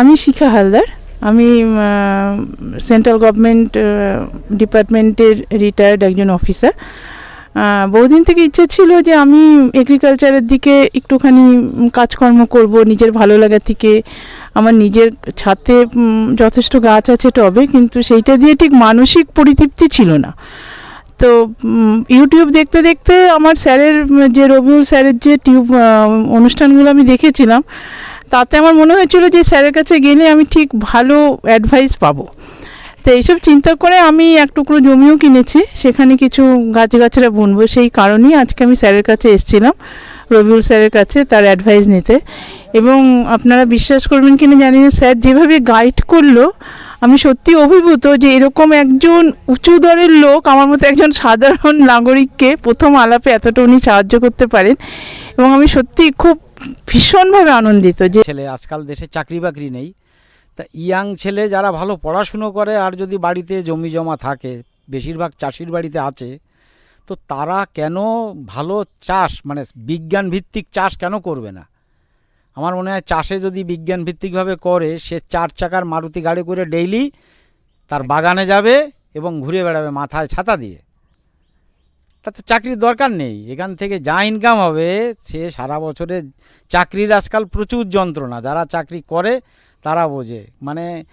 আমি শিখা হালদার। আমি central government ডিপার্টমেন্টের রিটায়ার্ড একজন অফিসার বহুদিন থেকে ইচ্ছে ছিল যে আমি এগ্রিকালচারের দিকে একটুখানি কাজকর্ম করব, নিজের ভালো লাগা থেকে আমার নিজের ছাতে যথেষ্ট গাছ আছে টবে, কিন্তু সেইটা দিয়ে ঠিক মানসিক পরিতৃপ্তি ছিল না। তো ইউটিউব দেখতে দেখতে আমার স্যারের যে রবিউল স্যারের যে টিউব অনুষ্ঠানগুলো আমি দেখেছিলাম তাতে আমার মনে হয়েছিল যে স্যারের কাছে গেলে আমি ঠিক ভালো অ্যাডভাইস পাবো। তো এইসব চিন্তা করে আমি এক টুকরো জমিও কিনেছি, সেখানে কিছু গাছগাছরা বুনবো, সেই কারণেই আজকে আমি স্যারের কাছে এসেছিলাম, রবিউল স্যারের কাছে তার অ্যাডভাইস নিতে। এবং আপনারা বিশ্বাস করবেন কিনা জানি না, স্যার যেভাবে গাইড করল, আমি সত্যি অভিভূত যে এরকম একজন উঁচু দরের লোক, আমার মতো একজন সাধারণ নাগরিককে প্রথম আলাপে এতটা উনি সাহায্য করতে পারেন। এবং আমি সত্যি খুব ভীষণভাবে আনন্দিত যে ছেলে, আজকাল দেশে চাকরি বাকরি নেই। তা ইয়াং ছেলে যারা ভালো পড়াশুনো করে আর যদি বাড়িতে জমি জমা থাকে, বেশিরভাগ চাষির বাড়িতে আছে, তো তারা কেন ভালো চাষ মানে বিজ্ঞান ভিত্তিক চাষ কেন করবে না? আমার মনে হয় চাষে যদি বিজ্ঞান ভিত্তিকভাবে করে, সে চার চাকার মারুতি গাড়ি করে ডেইলি তার বাগানে যাবে এবং ঘুরে বেড়াবে, মাথায় ছাতা দিয়ে। তাতে চাকরির দরকার নেই। এখান থেকে যা ইনকাম হবে, সে সারা বছরে চাকরির আজকাল প্রচুর যন্ত্রণা। যারা চাকরি করে, তারা বোঝে। মানে